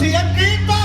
siempre.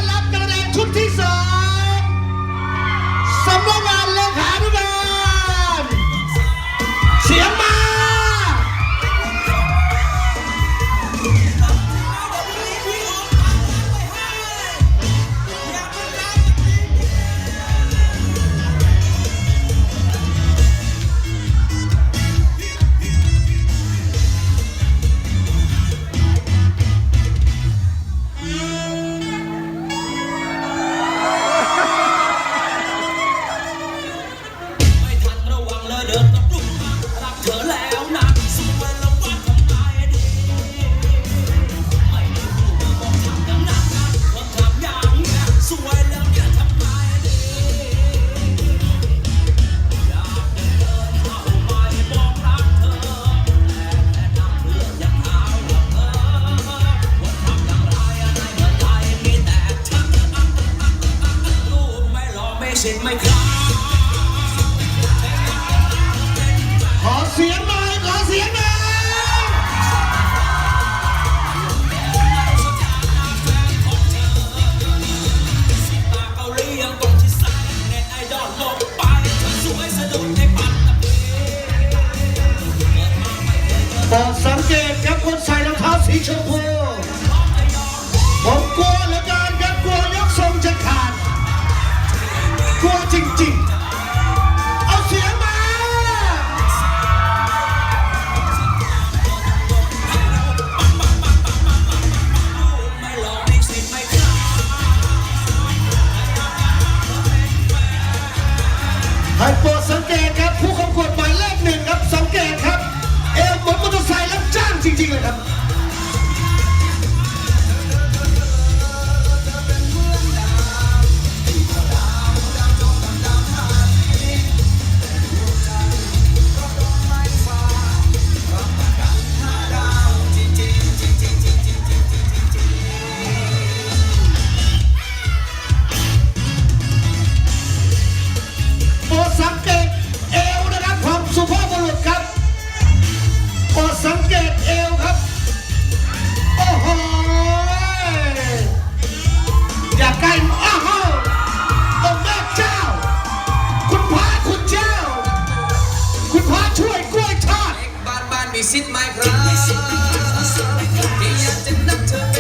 ช่ไหมครับขอเสียงหน่อยขอเสียงหน่อยบอกสังเกตครับคนใส่รองเท้าสีชมพู 进 มีสิทธิ์ไหมครับ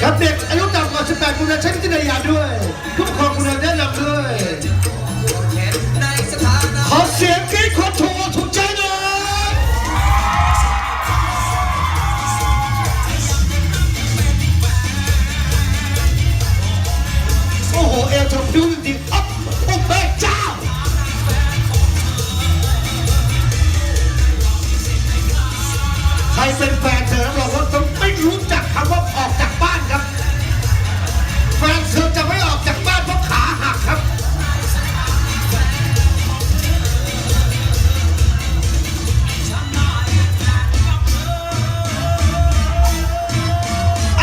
ครับเด็กอายุต่ำกว่า 18คุณจะใช้วิจารณญาณด้วยผู้ปกครองคุณแนะนำด้วยขอเสียงกรี๊ด เป็นแฟนเธอรับรองว่าต้องไม่รู้จักคำว่าออกจากบ้านครับ แฟนเธอจะไม่ออกจากบ้านเพราะขาหักครับ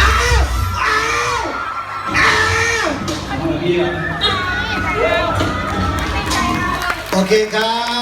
อ้าวอ้าวอ้าวโอเคครับ